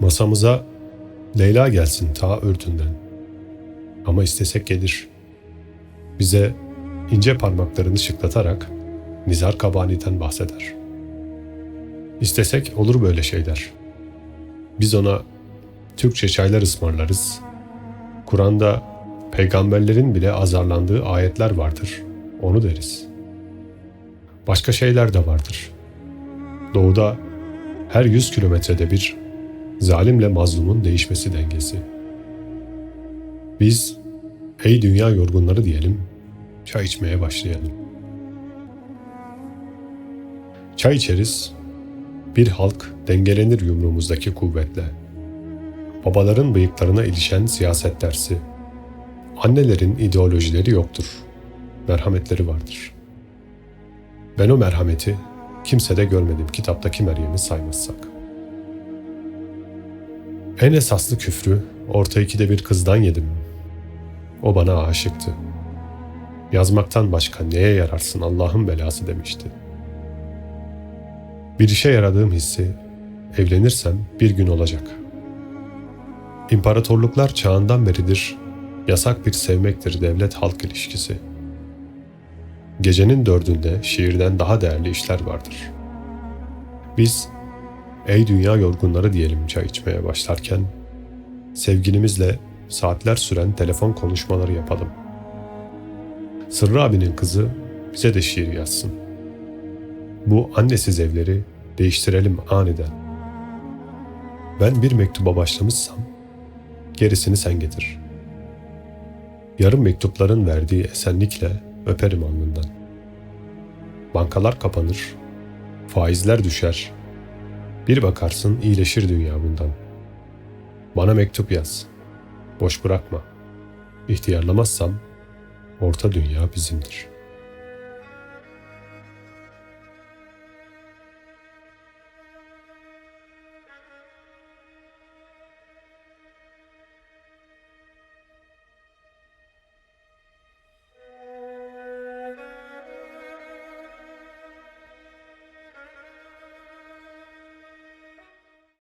Masamıza Leyla gelsin ta Ürdün'den. Ama istesek gelir. Bize ince parmaklarını şıklatarak Nizar Kabani'den bahseder. İstesek olur böyle şeyler. Biz ona Türkçe çaylar ısmarlarız. Kur'an'da peygamberlerin bile azarlandığı ayetler vardır. Onu deriz. Başka şeyler de vardır. Doğuda her yüz kilometrede bir zalimle mazlumun değişmesi dengesi. Biz ey dünya yorgunları diyelim, çay içmeye başlayalım. Çay içeriz, bir halk dengelenir yumruğumuzdaki kuvvetle. Babaların bıyıklarına ilişen siyaset dersi. Annelerin ideolojileri yoktur, merhametleri vardır. Ben o merhameti kimsede görmedim kitaptaki Meryem'i saymazsak. En esaslı küfrü orta ikide bir kızdan yedim. O bana aşıktı. Yazmaktan başka neye yararsın Allah'ın belası demişti. Bir işe yaradığım hissi evlenirsem bir gün olacak. İmparatorluklar çağından beridir yasak bir sevmektir devlet halk ilişkisi. Gecenin dördünde şiirden daha değerli işler vardır. Biz ey dünya yorgunları diyelim çay içmeye başlarken sevgilimizle saatler süren telefon konuşmaları yapalım. Sırrı abinin kızı bize de şiir yazsın. Bu annesiz evleri değiştirelim aniden. Ben bir mektuba başlamışsam gerisini sen getir. Yarım mektupların verdiği esenlikle öperim alnından. Bankalar kapanır, faizler düşer. Bir bakarsın iyileşir dünya bundan. Bana mektup yaz. Boş bırakma. İhtiyarlamazsam orta dünya bizimdir.''